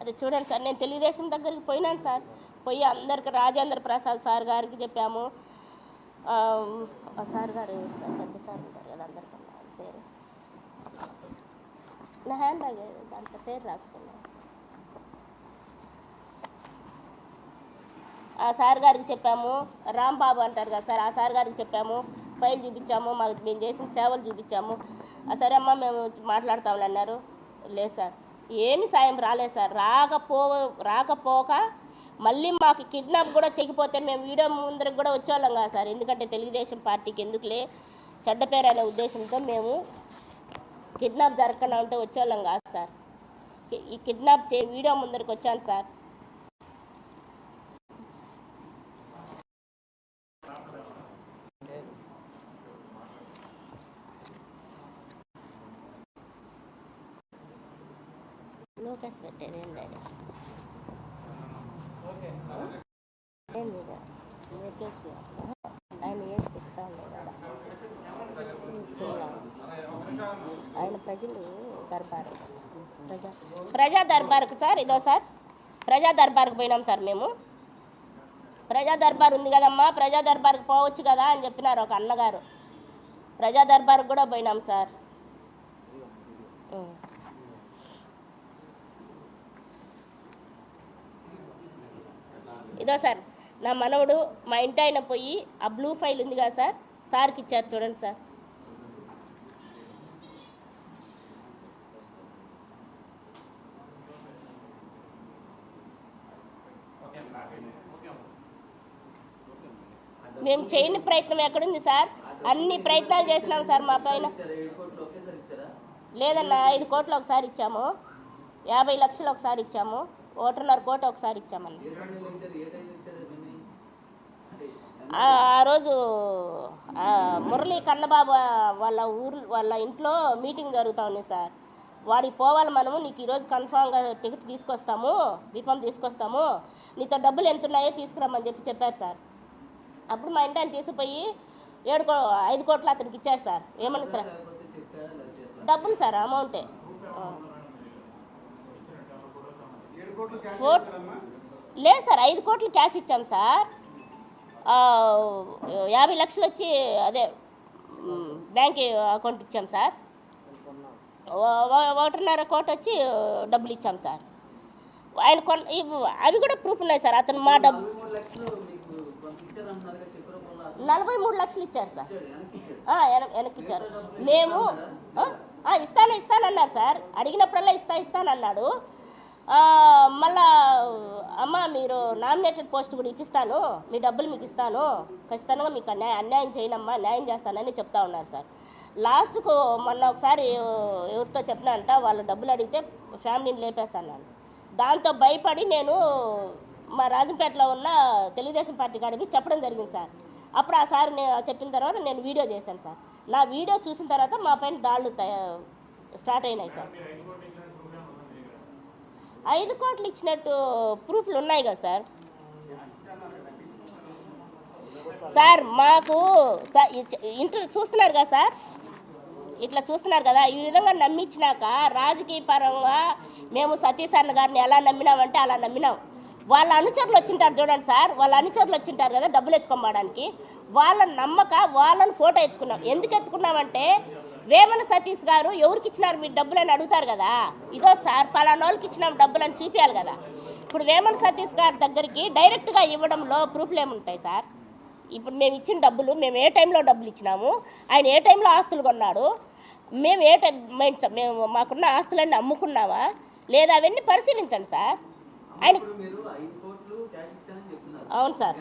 అది చూడండి సార్ నేను తెలుగుదేశం దగ్గరికి పోయినాను సార్. పోయి అందరికి రాజేంద్ర ప్రసాద్ సార్ గారికి చెప్పాము. సార్ గారు సార్? పెద్ద సార్ ఉంటారు కదా అందరికన్నా పేరు. నా హ్యాండ్ బ్యాగ్ దాంట్లో పేరు రాసుకున్నాను ఆ సార్ గారికి చెప్పాము. రాంబాబు అంటారు కదా సార్ ఆ సార్ గారికి చెప్పాము. ఫైల్ చూపించాము మాకు మేము చేసిన సేవలు చూపించాము. సరే అమ్మా మేము మాట్లాడతామని అన్నారు లేదు సార్. ఏమి సాయం రాలేదు సార్. రాకపో రాకపోక మళ్ళీ మాకు కిడ్నాప్ కూడా చెక్కిపోతే మేము వీడియో ముందరకు కూడా వచ్చేవాళ్ళం కాదు సార్. ఎందుకంటే తెలుగుదేశం పార్టీకి ఎందుకులే? చెడ్డ పేరు అనే ఉద్దేశంతో మేము కిడ్నాప్ జరగకుండా ఉంటే వచ్చేవాళ్ళం కాదు సార్. ఈ కిడ్నాప్ చే వీడియో ముందరకు వచ్చాను సార్. లోకేష్ పెట్టేది ఏం లేదు ఏం లేదు లోకేష్ ఆయన ఏం చెప్తా ఉన్నాడు ఆయన ప్రజలు దర్బారు ప్రజా ప్రజా దర్బార్కు సార్ ఇదో సార్. ప్రజా దర్బార్కు పోయినాం సార్. మేము ప్రజా దర్బార్ ఉంది కదమ్మా ప్రజా దర్బార్కు పోవచ్చు కదా అని చెప్పినారు ఒక అన్నగారు. ప్రజా దర్బార్కు కూడా పోయినాం సార్. ఇదో సార్ నా మనవడు మా ఇంటి ఆయన పోయి ఆ బ్లూ ఫైల్ ఉంది కదా సార్ సార్కి ఇచ్చారు చూడండి సార్. మేము చేయని ప్రయత్నం ఎక్కడుంది సార్? అన్ని ప్రయత్నాలు చేసినాం సార్ మా పైన. లేదన్నా ఐదు కోట్లు ఒకసారి ఇచ్చాము. యాభై లక్షలు ఒకసారి ఇచ్చాము. ఒకటిన్నర కోటి ఒకసారి ఇచ్చామన్న. ఆ రోజు మురళీ కన్నబాబు వాళ్ళ ఊరు వాళ్ళ ఇంట్లో మీటింగ్ జరుగుతా ఉంది సార్. వాడికి పోవాలి మనము నీకు ఈరోజు కన్ఫామ్గా టికెట్ తీసుకొస్తాము బిఫామ్ తీసుకొస్తాము నీతో డబ్బులు ఎంత ఉన్నాయో తీసుకురమ్మని చెప్పి చెప్పారు సార్. అప్పుడు మా ఇంటి ఆయన తీసుకుపోయి ఏడు కో ఐదు కోట్లు అతనికి ఇచ్చారు సార్. ఏమన్నా సార్? డబ్బులు సార్ అమౌంటే. లేదు సార్ ఐదు కోట్లు క్యాష్ ఇచ్చాం సార్. యాభై లక్షలు వచ్చి అదే బ్యాంక్ అకౌంట్ ఇచ్చాం సార్. ఒకటిన్నర కోటి వచ్చి డబ్బులు ఇచ్చాం సార్. ఆయన కొన్ అవి కూడా ప్రూఫ్ ఉన్నాయి సార్. అతను మా డబ్బు నలభై మూడు లక్షలు ఇచ్చారు సార్. వెనక్కి ఇచ్చారు మేము ఇస్తాను ఇస్తానన్నారు సార్. అడిగినప్పుడల్లా ఇస్తా ఇస్తానన్నాడు. మళ్ళా అమ్మ మీరు నామినేటెడ్ పోస్ట్ కూడా ఇప్పిస్తాను. మీ డబ్బులు మీకు ఇస్తాను. ఖచ్చితంగా మీకు అన్యాయం అన్యాయం చేయనమ్మా న్యాయం చేస్తానని చెప్తా ఉన్నారు సార్. లాస్ట్కు మొన్న ఒకసారి ఎవరితో చెప్పినంట వాళ్ళు డబ్బులు అడిగితే ఫ్యామిలీని లేపేస్తాను దాంతో భయపడి నేను మా రాజంపేటలో ఉన్న తెలుగుదేశం పార్టీ కాడికి చెప్పడం జరిగింది సార్. అప్పుడు ఆ సార్ నేను చెప్పిన తర్వాత నేను వీడియో చేశాను సార్. నా వీడియో చూసిన తర్వాత మా పైన దాళ్ళు స్టార్ట్ అయినాయి సార్. ఐదు కోట్లు ఇచ్చినట్టు ప్రూఫ్లు ఉన్నాయి కదా సార్? సార్ మాకు ఇంటర్ చూస్తున్నారు కదా సార్? ఇట్లా చూస్తున్నారు కదా ఈ విధంగా నమ్మించినాక రాజకీయ పరంగా మేము సతీష్ అన్న గారిని ఎలా నమ్మినామంటే అలా నమ్మినాం. వాళ్ళ అనుచరులు వచ్చింటారు చూడండి సార్ వాళ్ళ అనుచరులు వచ్చింటారు కదా డబ్బులు ఎత్తుకోమడానికి వాళ్ళ నమ్మక వాళ్ళని ఫోటో ఎత్తుకున్నాం. ఎందుకు ఎత్తుకున్నామంటే వేమన సతీష్ గారు ఎవరికి ఇచ్చినారు మీరు డబ్బులు అని అడుగుతారు కదా. ఇదో సార్ పలానా వాళ్ళకి ఇచ్చినాం డబ్బులు అని చూపించాలి కదా. ఇప్పుడు వేమన సతీష్ గారి దగ్గరికి డైరెక్ట్గా ఇవ్వడంలో ప్రూఫ్లు ఏముంటాయి సార్? ఇప్పుడు మేము ఇచ్చిన డబ్బులు మేము ఏ టైంలో డబ్బులు ఇచ్చినాము? ఆయన ఏ టైంలో ఆస్తులు కొన్నాడు? మేము ఏ టైం మేము మాకున్న ఆస్తులన్నీ అమ్ముకున్నామా లేదా అవన్నీ పరిశీలించండి సార్. ఆయన అవును సార్.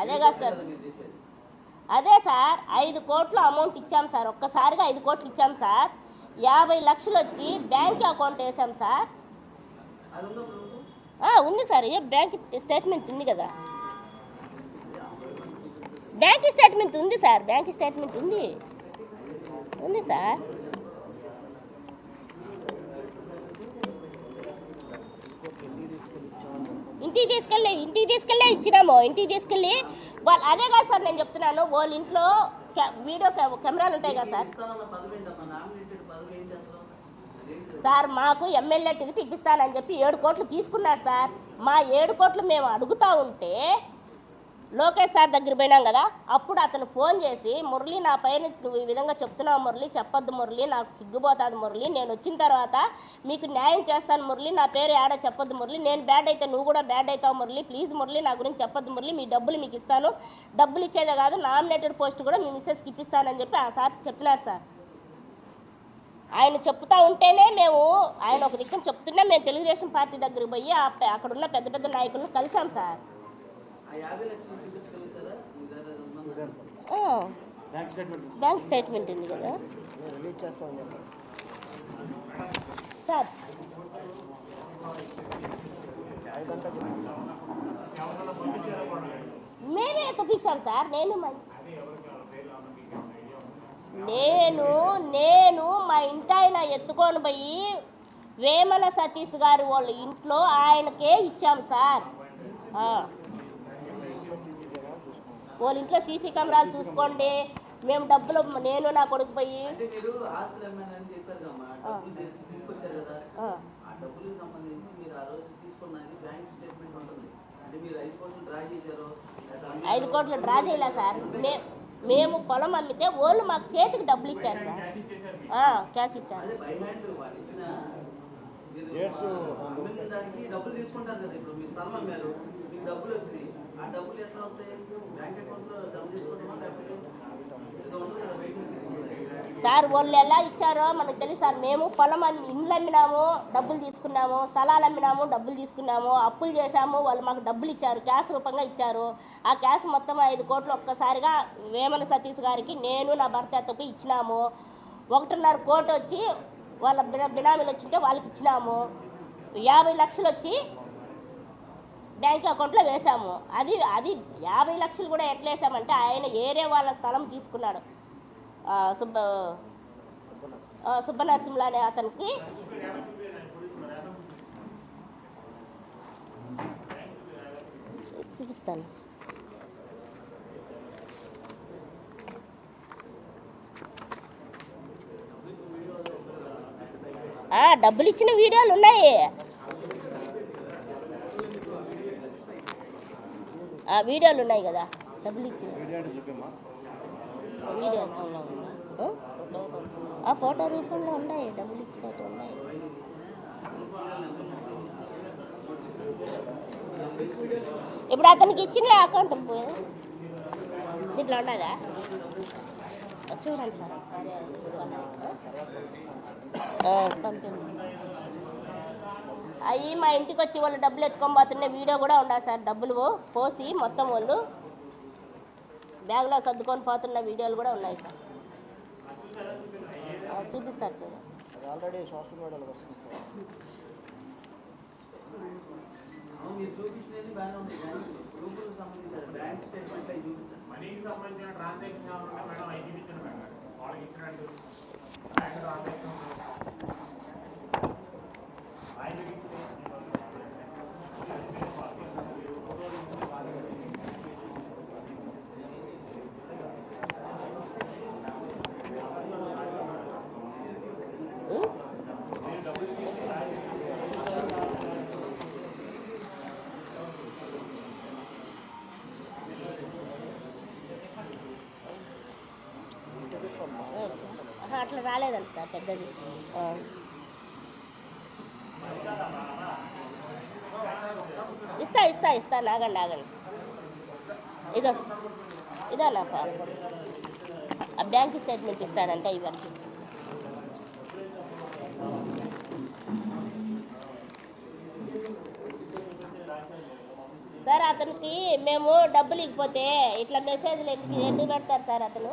అదే కాదు సార్. అదే సార్ ఐదు కోట్ల అమౌంట్ ఇచ్చాం సార్. ఒక్కసారిగా ఐదు కోట్లు ఇచ్చాం సార్. యాభై లక్షలు వచ్చి బ్యాంక్ అకౌంట్ వేసాం సార్. ఉంది సార్. ఏ బ్యాంక్ స్టేట్మెంట్ ఉంది కదా. బ్యాంక్ స్టేట్మెంట్ ఉంది సార్. బ్యాంక్ స్టేట్మెంట్ ఉంది. ఉంది సార్. ఇంటికి తీసుకెళ్ళి ఇంటికి తీసుకెళ్ళే ఇచ్చినాము. ఇంటికి తీసుకెళ్ళి వాళ్ళు అదే కాదు సార్ నేను చెప్తున్నాను వాళ్ళ ఇంట్లో కె- వీడియో కె- కెమెరాలు ఉంటాయి కదా సార్. సార్ మాకు ఎమ్మెల్యే టికెట్ ఇప్పిస్తానని చెప్పి ఏడు కోట్లు తీసుకున్నారు సార్. మా ఏడు కోట్లు మేము అడుగుతా ఉంటే లోకేష్ సార్ దగ్గర పోయినాం కదా అప్పుడు అతను ఫోన్ చేసి మురళి నా పైన నువ్వు ఈ విధంగా చెప్తున్నావు మురళి చెప్పొద్దు మురళి నాకు సిగ్గుపోతుంది మురళి నేను వచ్చిన తర్వాత మీకు న్యాయం చేస్తాను మురళి నా పేరు ఏడా చెప్పొద్దు మురళి నేను బ్యాడ్ అయితే నువ్వు కూడా బ్యాడ్ అవుతావు మురళి ప్లీజ్ మురళి నా గురించి చెప్పొద్దు మురళి మీ డబ్బులు మీకు ఇస్తాను డబ్బులు ఇచ్చేదే కాదు నామినేటెడ్ పోస్ట్ కూడా మీ మిస్సెస్కి ఇప్పిస్తానని చెప్పి ఆ సార్ చెప్పినారు సార్. ఆయన చెప్తా ఉంటేనే మేము ఆయన ఒక దిక్కున చెప్తున్నా మేము తెలుగుదేశం పార్టీ దగ్గరికి పోయి అక్కడ ఉన్న పెద్ద పెద్ద నాయకులను కలిసాం sir. Bank statement bank statement ఉంది? కదా? సార్. మేమే ఎక్కించాం సార్. నేను మా నేను నేను మా ఇంటాయన ఎత్తుకొని పోయి వేమల సతీష్ గారి వాళ్ళ ఇంట్లో ఆయనకే ఇచ్చాం సార్. ఆ. వాళ్ళ ఇంట్లో సీసీ కెమెరాలు చూసుకోండి. మేము డబ్బులు నేను నా కొడుకు పోయి ఐదు కోట్లు డ్రా చేయలే సార్. మే మేము పొలం అమ్మితే వాళ్ళు మాకు చేతికి డబ్బులు ఇచ్చారు సార్. ఆ, క్యాష్ ఇచ్చారు. డబ్బులు తీసుకుంటారు కదా. ఇప్పుడు మీ స్థలం అమ్మారు మీకు డబ్బులు వచ్చినాయి. ఆ డబ్బులు ఎట్లా వస్తాయి? బ్యాంక్ జమ చేసుకుంటామా లేకపోతే ఏదో ఉండదు కదా బయట సార్ వాళ్ళు ఎలా ఇచ్చారో మనకు తెలుసు సార్. మేము పొలం ఇండ్లు అమ్మినాము డబ్బులు తీసుకున్నాము స్థలాలు అమ్మినాము డబ్బులు తీసుకున్నాము అప్పులు చేశాము వాళ్ళు మాకు డబ్బులు ఇచ్చారు క్యాష్ రూపంగా ఇచ్చారు. ఆ క్యాష్ మొత్తం ఐదు కోట్లు ఒక్కసారిగా వేమన సతీష్ గారికి నేను నా భర్త అత్తకు ఇచ్చినాము. ఒకటిన్నర కోటి వచ్చి వాళ్ళ బినా బినామీలు వచ్చింటే వాళ్ళకి ఇచ్చినాము. యాభై లక్షలు వచ్చి బ్యాంక్ అకౌంట్లో వేసాము అది అది యాభై లక్షలు కూడా ఎట్లా వేసామంటే ఆయన ఏరే వాళ్ళ స్థలం తీసుకున్నాడు. సుబ్బ ఆ, సుబ్బనరసింహులు అనే అతనికి. చూపిస్తాను. డబ్బులు ఇచ్చిన వీడియోలు ఉన్నాయి. ఆ, వీడియోలు ఉన్నాయి కదా. డబ్బులు ఇచ్చిన వీడియో ఆ? ఫోటో రూపంలో ఉన్నాయి. డబ్బులు ఇచ్చినట్టు ఉన్నాయి. ఇప్పుడు అతనికి ఇచ్చిన అకౌంట్ దీంట్లో ఉన్నదా? చూడండి సార్. పంపింది అవి మా ఇంటికి వచ్చి వాళ్ళు డబ్బులు ఎత్తుకొని పోతున్న వీడియో కూడా ఉండాలి సార్ డబ్బులు పోసి మొత్తం వాళ్ళు బ్యాగ్లో సర్దుకొని పోతున్న వీడియోలు కూడా ఉన్నాయి సార్. చూపిస్తారు చూడండి అది ఆల్రెడీ సోషల్ మీడియాలో వస్తుంది సార్. అవును, మీరు చూపించినది బాగానే ఉంది కానీ గ్రూపులకు సంబంధించి బ్యాంక్ స్టేట్మెంట్ అవి చూపించండి మనీకి సంబంధించిన ట్రాన్సాక్షన్ కావాలంటే మేడం ఐదు ఇచ్చిన మేడం వాళ్ళకి ఇచ్చినట్టు బ్యాంక్ ట్రాన్సాక్షన్ ఐదు ఉం? ఆహా, అట్లా రాలేదండి సార్ పెద్దది. ఇస్తా ఇస్తా ఇస్తా నాగండి ఆగండి ఇదో ఇదో నా పాప ఆ బ్యాంక్ స్టేట్మెంట్ ఇస్తానంటే ఇవన్నీ సార్ అతనికి మేము డబ్బులు ఇకపోతే ఇట్లా మెసేజ్లు ఎందుకు ఎందుకు పెడతారు సార్ అతను?